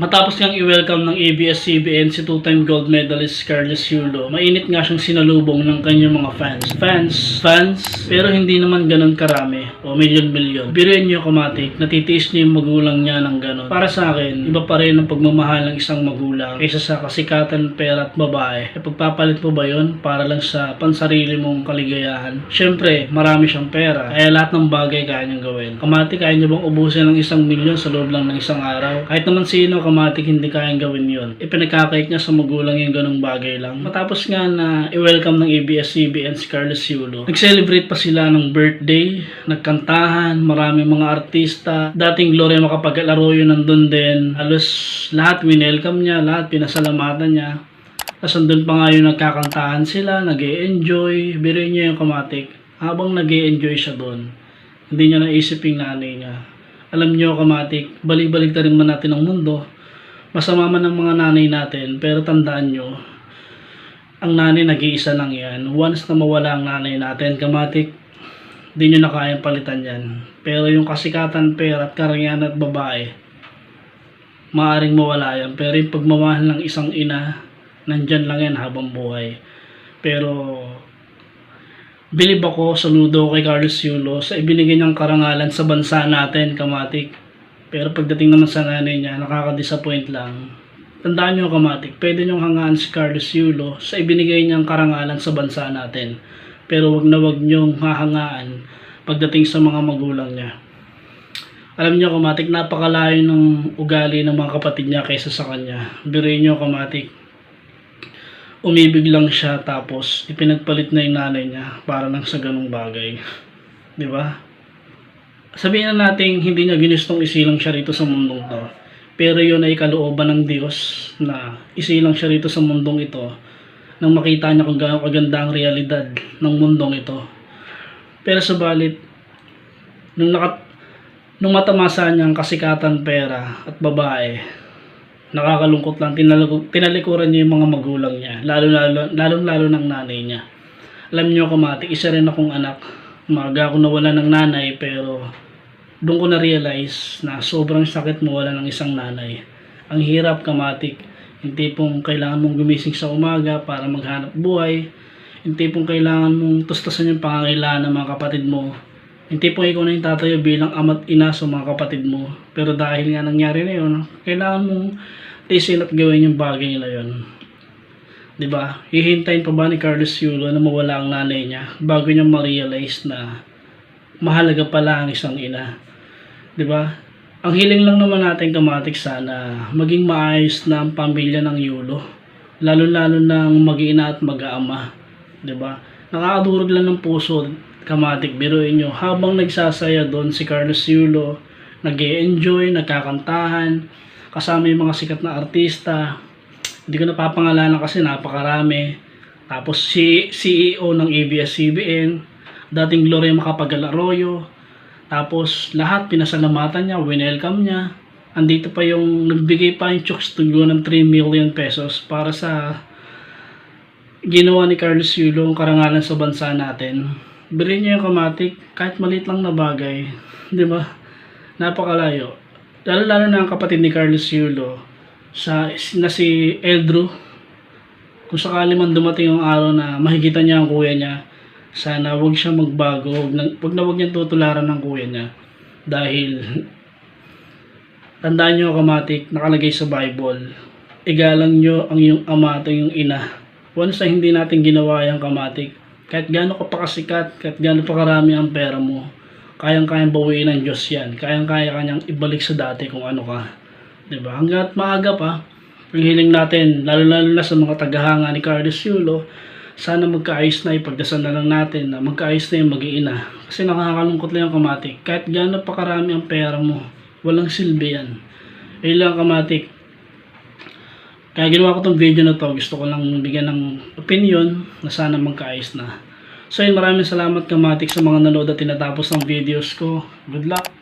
Matapos niyang i-welcome ng ABS-CBN si two-time gold medalist Carlos Yulo, mainit nga siyang sinalubong ng kanyang mga fans. Fans, fans, pero hindi naman ganun karami o milyon-milyon. Biruin niyo kumatik, natitiis niya yung magulang niya ng ganun. Para sa akin, iba pa rin ang pagmamahal ng isang magulang kaysa sa kasikatan, pera at babae. E pagpapalit mo ba yun para lang sa pansarili mong kaligayahan? Siyempre, marami siyang pera, kaya lahat ng bagay kaya niyang gawin. Kamati, kaya niyo bang ubusin ng isang milyon sa loob lang ng isang araw? Kahit naman sino, kamatik hindi kayang gawin yun. Ipinagkakait niya sa magulang yung ganong bagay lang. Matapos nga na i-welcome ng ABS-CBN si Carlos Yulo, nag-celebrate pa sila ng birthday, nagkantahan, marami mga artista. Dating Gloria Macapagal Arroyo nandun din. Halos lahat winelcome niya, lahat pinasalamatan niya. Tapos andun pa nga yung nagkakantahan sila, nag enjoy Birin niya yung kamatik. Habang nag enjoy siya doon, hindi niya naisip yung nanay niya. Alam niyo kamatik, balik-balik na rin man natin ang mundo. Masama man ang mga nanay natin, pero tandaan nyo, ang nanay nag-iisa lang yan. Once na mawala ang nanay natin, kamatik, di nyo na kayang palitan yan. Pero yung kasikatan, pera at karangyaan at babae, maaring mawala yan. Pero yung pagmamahal ng isang ina, nandyan lang yan habang buhay. Pero, bilib ako, saludo kay Carlos Yulo sa ibinigay niyang karangalan sa bansa natin, kamatik. Pero pagdating naman sa nanay niya, nakaka-disappoint lang. Tandaan niyo kamatik, pwede niyong hangaan si Carlos Yulo sa ibinigay niyang karangalan sa bansa natin. Pero wag na wag niyong hahangaan pagdating sa mga magulang niya. Alam niyo kamatik, napakalayo ng ugali ng mga kapatid niya kaysa sa kanya. Biruin niyo kamatik, umibig lang siya tapos ipinagpalit na yung nanay niya para nang sa ganung bagay. 'Di ba? Sabihin na natin hindi niya ginustong isilang siya rito sa mundong to. Pero yun ay kalooban ng Diyos na isilang siya rito sa mundong ito nang makita niya kung gaano kaganda ang realidad ng mundong ito. Pero subalit, nung, naka, nung matamasa niya ang kasikatan pera at babae, nakakalungkot lang tinalago, tinalikuran niya yung mga magulang niya lalo lalo lalo lalo ng nanay niya alam niyo kamati isa rin akong anak maga ako nawala ng nanay pero doon ko na realize na sobrang sakit mo wala ng isang nanay ang hirap kamatik yung tipong kailangan mong gumising sa umaga para maghanap buhay yung tipong kailangan mong tustusan yung pangangailangan ng mga kapatid mo yung tipong ikaw na yung tatayo bilang ama't ina sa mga kapatid mo. Pero dahil nga nangyari na yun, kailangan mong tiisin at gawin yung bagay na yun. 'Di ba? Hihintayin pa ba ni Carlos Yulo na mawala ang nanay niya bago niya ma-realize na mahalaga pala ang isang ina. 'Di ba? Ang hiling lang naman natin kamatik sana maging maayos na ang pamilya ng Yulo. Lalo-lalo ng mag-ina at mag-aama. 'Di ba? Nakakadurog lang ng puso kamatik biruin nyo habang nagsasaya doon si Carlos Yulo nag enjoy nagkakantahan kasama yung mga sikat na artista hindi ko napapangalanan kasi napakarami tapos si CEO ng ABS-CBN dating Gloria Macapagal Arroyo tapos lahat pinasalamatan niya winelcome niya. Andito pa yung nagbigay pa yung Chooks Studio ng 3 million pesos para sa ginawa ni Carlos Yulo ang karangalan sa bansa natin. Bilhin niyo yung kamatik kahit maliit lang na bagay. Di ba? Napakalayo. Lalo lalo na ang kapatid ni Carlos Yulo sa na si Eldro kung sakali man dumating yung araw na mahigitan niya ang kuya niya sana wag siya magbago wag na wag, na niyang tutularan ng kuya niya dahil tandaan niyo kamatik nakalagay sa Bible igalang niyo ang iyong ama at iyong ina once na hindi natin ginawa yung kamatik kahit gaano ka pa kasikat, kahit gaano pa karami ang pera mo, kayang-kayang bawiin ng Diyos yan. Kayang-kaya kanyang ibalik sa dati kung ano ka. 'Di ba? Hanggat maaga pa, ang hiling natin, lalo-lalo na sa mga tagahanga ni Carlos Yulo, sana magkaayos na ipagdasal na lang natin na magkaayos na yung mag-iina. Kasi nakakalungkot lang yung kamatik. Kahit gaano pa karami ang pera mo, walang silbi yan. Ayun lang kamatik. Kaya ginawa ko tong video na to, gusto ko lang bigyan ng opinion na sana magkaayos na. So yun, maraming salamat kamatik sa mga nanood at tinatapos ng videos ko. Good luck!